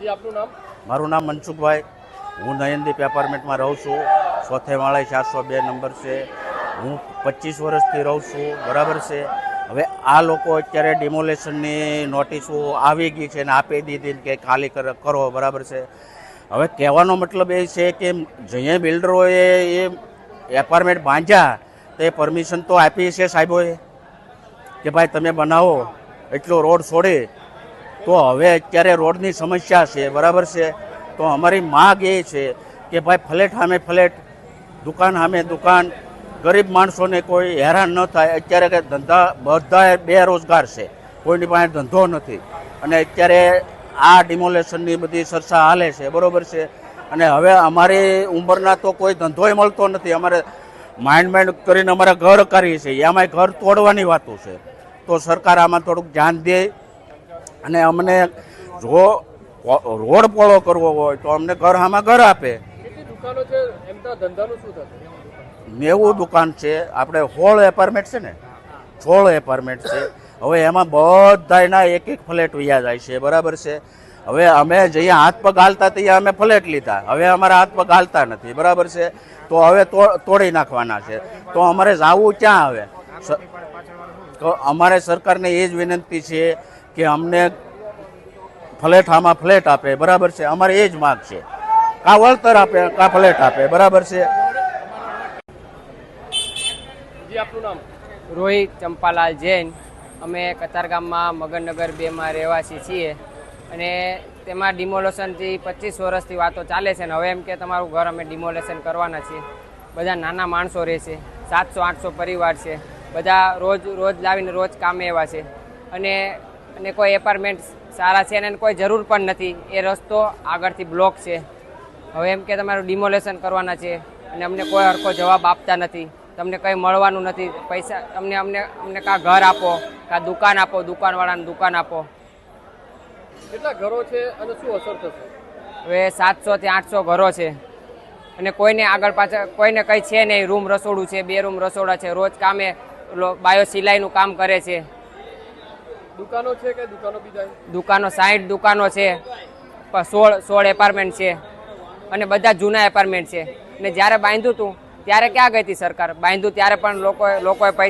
જી, આપનું નામ? મારું નામ મનસુખભાઈ. હું નયનદીપ એપાર્ટમેન્ટમાં રહું છું. ચોથે માળે ચારસો બે નંબર છે. હું પચીસ વર્ષથી રહું છું. બરાબર છે? હવે આ લોકો અત્યારે ડિમોલેશનની નોટિસો આવી ગઈ છે ને આપી દીધી કે ખાલી કર- બરાબર છે? હવે કહેવાનો મતલબ એ છે કે જે બિલ્ડરોએ એ એપાર્ટમેન્ટ બાંધ્યા, તો પરમિશન તો આપી છે સાહેબોએ? કે ભાઈ તમે બનાવો, એટલો રોડ છોડે તો હવે અત્યારે રોડની સમસ્યા છે, બરાબર છે? તો અમારી માગ એ છે કે ભાઈ ફ્લેટ સામે ફ્લેટ, દુકાન સામે દુકાન, ગરીબ માણસોને કોઈ હેરાન ન થાય. અત્યારે કે ધંધા બધા બેરોજગાર છે, કોઈની પાસે ધંધો નથી. અને અત્યારે આ ડિમોલેશનની બધી ચર્ચા હાલે છે, બરાબર છે? અને હવે અમારી ઉંમરના તો કોઈ ધંધોય મળતો નથી. અમારે માઇન્ડ માઇન્ડ કરીને અમારે ઘર કરીએ છીએ એમાંય ઘર તોડવાની વાતો છે. તો સરકાર આમાં થોડુંક ધ્યાન દે અને અમને જો રોડ પોળો કરવો હોય તો અમને ઘર આમાં ઘર આપે. નેવું દુકાન છે. આપણે હોળ એપાર્ટમેન્ટ છે ને? સોળ એપાર્ટમેન્ટ છે. હવે એમાં બધાયના એક એક ફ્લેટ વ્યા જાય છે. બરાબર છે? હવે અમે જ્યાં હાથ પગ હાલતા ત્યાં અમે ફ્લેટ લીધા. હવે અમારા હાથ પગ હાલતા નથી. બરાબર છે? તો હવે તોડી નાખવાના છે. તો અમારે જાવું ક્યાં તો અમારે સરકારને એ જ વિનંતી છે કે અમને ફ્લેટ આમાં ફ્લેટ આપે બરાબર છે? અમારે એ જ માગ છે. કા વળતર આપે કા ફ્લેટ આપે બરાબર છે? જી આપનું નામ? રોહિત ચંપાલાલ જૈન. અમે કતારગામમાં મગનનગર બેમાં રહેવાસી છીએ અને તેમાં ડિમોલેશનથી પચીસ વર્ષથી વાતો ચાલે છે ને હવે એમ કે તમારું ઘર અમે ડિમોલેશન કરવાના છીએ. બધા નાના માણસો રહે છે સાતસો આઠસો પરિવાર છે. બધા રોજ રોજ લાવીને રોજ કામે એવા છે. અને અને કોઈ એપાર્ટમેન્ટ સારા છે અને કોઈ જરૂર પણ નથી. એ રસ્તો આગળથી બ્લોક છે. હવે એમ કે તમારું ડિમોલેશન કરવાના છે અને અમને કોઈ હરખો જવાબ આપતા નથી. તમને કંઈ મળવાનું નથી. પૈસા અમને અમને અમને કાં ઘર આપો કાં દુકાન આપો દુકાનવાળાને દુકાન આપો. કેટલા ઘરો છે અને શું અસર થશે? હવે સાતસોથી આઠસો ઘરો છે. અને કોઈને આગળ પાછળ કોઈને કંઈ છે નહીં. રૂમ રસોડું છે બે રૂમ રસોડા છે. રોજ કામે બાયો સિલાઈનું કામ કરે છે. દુકાનો છે કે દુકાનો બીજા? દુકાનો સાઠ દુકાનો છે સોળ સોળ એપાર્ટમેન્ટ છે અને બધા જૂના એપાર્ટમેન્ટ છે. અને જ્યારે બાંધ્યું હતું ત્યારે ક્યાં ગઈ હતી સરકાર? બાંધ્યું ત્યારે પણ લોકોએ લોકોએ